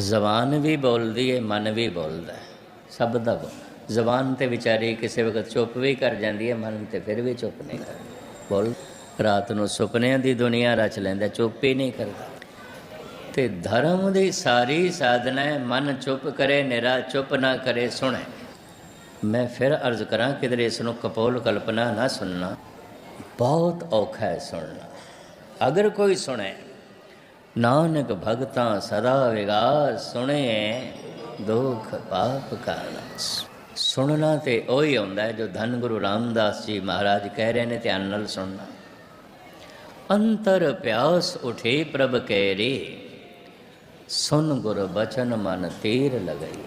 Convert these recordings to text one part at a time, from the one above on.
ਜ਼ਬਾਨ ਵੀ ਬੋਲਦੀ ਹੈ ਮਨ ਵੀ ਬੋਲਦਾ ਹੈ ਸਭ ਦਾ ਬੋਲ ਜ਼ਬਾਨ ਤੇ ਵਿਚਾਰੀ ਕਿਸੇ ਵਕਤ ਚੁੱਪ ਵੀ ਕਰ ਜਾਂਦੀ ਹੈ ਮਨ ਤੇ ਫਿਰ ਵੀ ਚੁੱਪ ਨਹੀਂ ਕਰਦਾ। ਬੋਲ, ਰਾਤ ਨੂੰ ਸੁਪਨਿਆਂ ਦੀ ਦੁਨੀਆ ਰਚ ਲੈਂਦਾ, ਚੁੱਪ ਹੀ ਨਹੀਂ ਕਰਦਾ। ਤੇ ਧਰਮ ਦੀ ਸਾਰੀ ਸਾਧਨਾ ਹੈ ਮਨ ਚੁੱਪ ਕਰੇ, ਨਿਰਾ ਚੁੱਪ ਨਾ ਕਰੇ, ਸੁਣੇ। ਮੈਂ ਫਿਰ ਅਰਜ਼ ਕਰਾਂ, ਕਿਧਰੇ ਇਸ ਨੂੰ ਕਪੋਲ ਕਲਪਨਾ ਨਾ ਸੁਣਨਾ। ਬਹੁਤ ਔਖਾ ਹੈ ਸੁਣਨਾ। ਅਗਰ ਕੋਈ ਸੁਣੇ ਨਾਨਕ ਭਗਤਾਂ ਸਦਾ ਵਿਗਾਸ ਸੁਣੇ, ਦੁਖ ਪਾਪ ਕਾਰਨ। ਸੁਣਨਾ ਤੇ ਉਹੀ ਹੁੰਦਾ ਹੈ ਜੋ ਧੰਨ ਗੁਰੂ ਰਾਮਦਾਸ ਜੀ ਮਹਾਰਾਜ ਕਹਿ ਰਹੇ ਨੇ ਧਿਆਨ ਨਾਲ ਸੁਣਨਾ। ਅੰਤਰ ਪਿਆਸ ਉਠੇ ਪ੍ਰਭ ਕੈ ਰੇ ਸੁਨ ਗੁਰ ਬਚਨ ਮਨ ਤੀਰ ਲਗਈ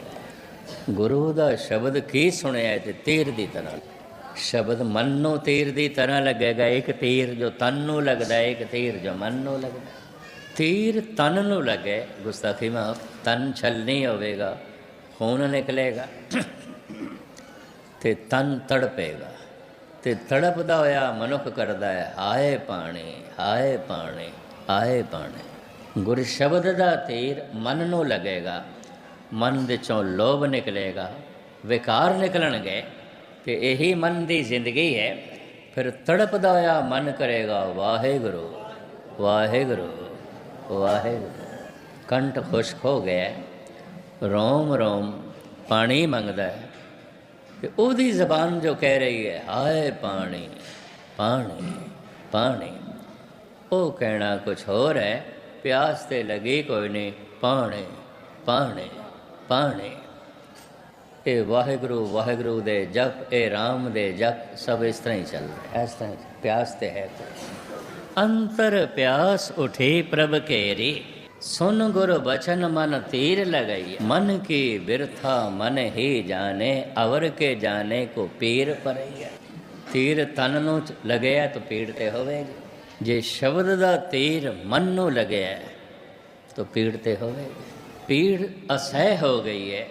ਗੁਰੂ ਦਾ ਸ਼ਬਦ ਕੀ ਸੁਣਿਆ ਤੇ ਤੀਰ ਦੀ ਤਰ੍ਹਾਂ? ਸ਼ਬਦ ਮਨ ਨੂੰ ਤੀਰ ਦੀ ਤਰ੍ਹਾਂ ਲੱਗੇਗਾ, ਇੱਕ ਤੀਰ ਜੋ ਤਨ ਨੂੰ ਲੱਗਦਾ, ਇੱਕ ਤੀਰ ਜੋ ਮਨ ਨੂੰ ਲੱਗਦਾ। ਤੀਰ ਤਨ ਨੂੰ ਲੱਗੇ, ਗੁਸਤਾਖੀ ਮਾ ਤਨ ਛਲ ਨਹੀਂ ਹੋਵੇਗਾ, ਖੂਨ ਨਿਕਲੇਗਾ, ਤੇ ਤਨ ਤੜਪੇਗਾ। ਤੇ ਤੜਪਦਾ ਹੋਇਆ ਮਨੁੱਖ ਕਰਦਾ ਹੈ, ਹਾਏ ਪਾਣੀ ਹਾਏ ਪਾਣੀ ਹਾਏ ਪਾਣੀ। ਗੁਰ ਸ਼ਬਦ ਦਾ ਤੀਰ ਮਨ ਨੂੰ ਲੱਗੇਗਾ, ਮਨ ਦੇ ਚੋਂ ਲੋਭ ਨਿਕਲੇਗਾ, ਵਿਕਾਰ ਨਿਕਲਣਗੇ, ਤੇ ਇਹੀ ਮਨ ਦੀ ਜ਼ਿੰਦਗੀ ਹੈ। ਫਿਰ ਤੜਪਦਾ ਹੋਇਆ ਮਨ ਕਰੇਗਾ, ਵਾਹਿਗੁਰੂ ਵਾਹਿਗੁਰੂ। ਵਾਹਿਗੁਰੂ। ਕੰਠ ਖੁਸ਼ਕ ਹੋ ਗਿਆ, ਰੋਮ ਰੋਮ ਪਾਣੀ ਮੰਗਦਾ ਹੈ ਤੇ ਉਹਦੀ ਜ਼ਬਾਨ ਜੋ ਕਹਿ ਰਹੀ ਹੈ, ਹਾਏ ਪਾਣੀ ਪਾਣੀ ਪਾਣੀ। ਉਹ ਕਹਿਣਾ ਕੁਝ ਹੋਰ ਹੈ, ਪਿਆਸ ਤੇ ਲੱਗੀ ਕੋਈ ਨਹੀਂ, ਪਾਣੀ ਪਾਣੀ ਪਾਣੀ। ਇਹ ਵਾਹਿਗੁਰੂ ਵਾਹਿਗੁਰੂ ਦੇ ਜਪ, ਇਹ ਰਾਮ ਦੇ ਜਪ ਸਭ ਇਸ ਤਰ੍ਹਾਂ ਹੀ ਚੱਲ ਰਿਹਾ ਇਸ ਤਰ੍ਹਾਂ ਹੀ। ਪਿਆਸ ਤੇ ਹੈ। ਅੰਤਰ ਪਿਆਸ ਉਠੇ ਪ੍ਰਭ ਕੇਰੀ ਸੁਨ ਗੁਰ ਬਚਨ ਮਨ ਤੀਰ ਲਗਾਈ ਮਨ ਕੀ ਬਿਰਥਾ ਮਨ ਹੀ ਜਾਣੇ, ਅਵਰ ਕੇ ਜਾਣੇ ਕੋ ਪੀਰ ਪਰਈਆ ਤੀਰ ਤਨ ਨੂੰ ਚ ਲੱਗਿਆ ਤਾਂ ਪੀੜ ਤੇ ਹੋਵੇਗੀ। ਜੇ ਸ਼ਬਦ ਦਾ ਤੀਰ ਮਨ ਨੂੰ ਲਗਿਆ ਤਾਂ ਪੀੜ ਤੇ ਹੋਵੇਗੀ। ਪੀੜ ਅਸਹਿ ਹੋ ਗਈ ਹੈ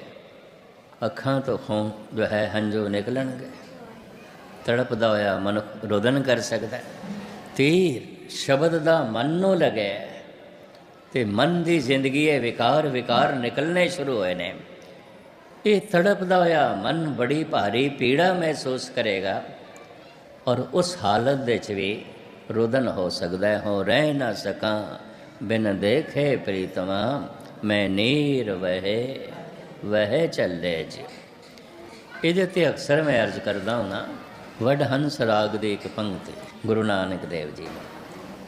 ਅੱਖਾਂ ਤੋਂ ਖੂਨ ਜੋ ਹੈ ਹੰਝੂ ਨਿਕਲਣਗੇ। ਤੜਪਦਾ ਹੋਇਆ ਮਨੁੱਖ ਰੋਦਨ ਕਰ ਸਕਦਾ ਤੀਰ ਸ਼ਬਦ ਦਾ ਮਨ ਨੂੰ ਲੱਗਿਆ ਤੇ ਮਨ ਦੀ ਜ਼ਿੰਦਗੀ ਹੈ ਵਿਕਾਰ ਵਿਕਾਰ ਨਿਕਲਨੇ ਸ਼ੁਰੂ ਹੋਏ ਨੇ। ਇਹ ਤੜਪਦਾ ਹੋਇਆ ਮਨ ਬੜੀ ਭਾਰੀ ਪੀੜਾ ਮਹਿਸੂਸ ਕਰੇਗਾ ਔਰ ਉਸ ਹਾਲਤ ਵਿੱਚ ਵੀ ਰੋਦਨ ਹੋ ਸਕਦਾ ਹੈ। ਹੋ ਰਹਿ ਨਾ ਸਕਾਂ, ਬਿਨ ਦੇਖੇ ਪ੍ਰੀਤਮਾ, ਮੈਂ ਨੀਰ ਵਹੇ, ਵਹਿ ਚੱਲੇ ਜੀ। ਇਹਦੇ ਤੇ ਅਕਸਰ ਮੈਂ ਅਰਜ਼ ਕਰਦਾ ਹਾਂ ਵਡ ਹੰਸ ਰਾਗ ਦੀ ਇੱਕ ਪੰਕਤੀ, ਗੁਰੂ ਨਾਨਕ ਦੇਵ ਜੀ ਨੇ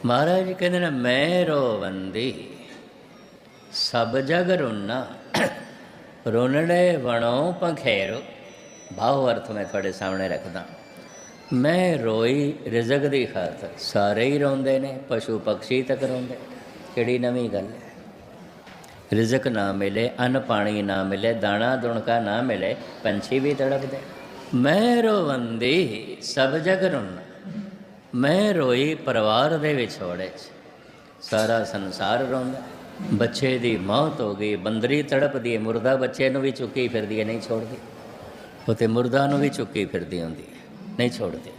ਮਹਾਰਾਜ ਜੀ ਕਹਿੰਦੇ ਨੇ, ਮੈਂ ਰੋਵੰਦੀ, ਸਭ ਜਗ ਰੁਨਾ, ਰੁਨੜੇ ਵਣੋ ਪੰਖੇਰੋ। ਭਾਵ ਅਰਥ ਮੈਂ ਤੁਹਾਡੇ ਸਾਹਮਣੇ ਰੱਖਦਾ। ਮੈਂ ਰੋਈ ਰਿਜ਼ਕ ਦੀ ਖਾਤਰ, ਸਾਰੇ ਹੀ ਰੋਂਦੇ ਨੇ, ਪਸ਼ੂ ਪਕਸ਼ੀ ਤੱਕ ਰੋਂਦੇ। ਕਿਹੜੀ ਨਵੀਂ ਗੱਲ ਹੈ? ਰਿਜ਼ਕ ਨਾ ਮਿਲੇ, ਅੰਨ ਪਾਣੀ ਨਾ ਮਿਲੇ, ਦਾਣਾ ਦੁਣਕਾ ਨਾ ਮਿਲੇ, ਪੰਛੀ ਵੀ ਤੜਪਦੇ। ਮੈਂ ਰੋਵੰਦੀ, ਸਭ ਜਗ ਰੋਣਾ ਮੈਂ ਰੋਈ ਪਰਿਵਾਰ ਦੇ ਵਿਛੋੜੇ 'ਚ। ਸਾਰਾ ਸੰਸਾਰ ਰੋਂਦਾ। ਬੱਚੇ ਦੀ ਮੌਤ ਹੋ ਗਈ, ਬੰਦਰੀ ਤੜਪਦੀ ਹੈ ਮੁਰਦਾ ਬੱਚੇ ਨੂੰ ਵੀ ਚੁੱਕੀ ਫਿਰਦੀ ਹੈ, ਨਹੀਂ ਛੋੜਦੀ। ਉਹ ਮੁਰਦਾ ਨੂੰ ਵੀ ਚੁੱਕੀ ਫਿਰਦੀ ਹੁੰਦੀ ਹੈ, ਨਹੀਂ ਛੋੜਦੀ।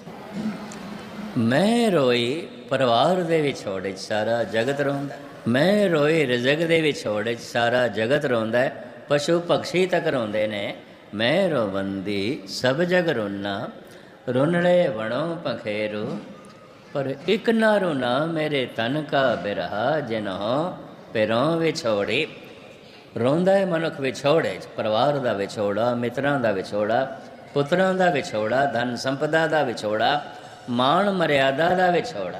ਮੈਂ ਰੋਈ ਪਰਿਵਾਰ ਦੇ ਵਿਛੋੜੇ 'ਚ, ਸਾਰਾ ਜਗਤ ਰੋਂਦਾ। ਮੈਂ ਰੋਈ ਰਿਜ਼ਕ ਦੇ ਵਿਛੋੜੇ 'ਚ, ਸਾਰਾ ਜਗਤ ਰੋਂਦਾ ਪਸ਼ੂ ਪਕਸ਼ੀ ਤੱਕ ਰੋਂਦੇ ਨੇ। ਮੈਂ ਰੋਵੰਦੀ ਸਭ ਜਗ ਰੋਨਾ। ਰੁਨੜੇ ਵਣੋ ਪਖੇਰੂ ਪਰ ਇਕ ਨਾ ਰੋਨਾ ਮੇਰੇ ਤਨ ਕਾ ਬਿਰਹਾ ਜਿਨਹੁ ਪਿਰੋਂ ਵਿਛੋੜੇ। ਰੋਂਦਾ ਹੈ ਮਨੁੱਖ ਵਿਛੋੜੇ, ਪਰਿਵਾਰ ਦਾ ਵਿਛੋੜਾ, ਮਿੱਤਰਾਂ ਦਾ ਵਿਛੋੜਾ, ਪੁੱਤਰਾਂ ਦਾ ਵਿਛੋੜਾ, ਧਨ ਸੰਪਦਾ ਦਾ ਵਿਛੋੜਾ, ਮਾਣ ਮਰਿਆਦਾ ਦਾ ਵਿਛੋੜਾ।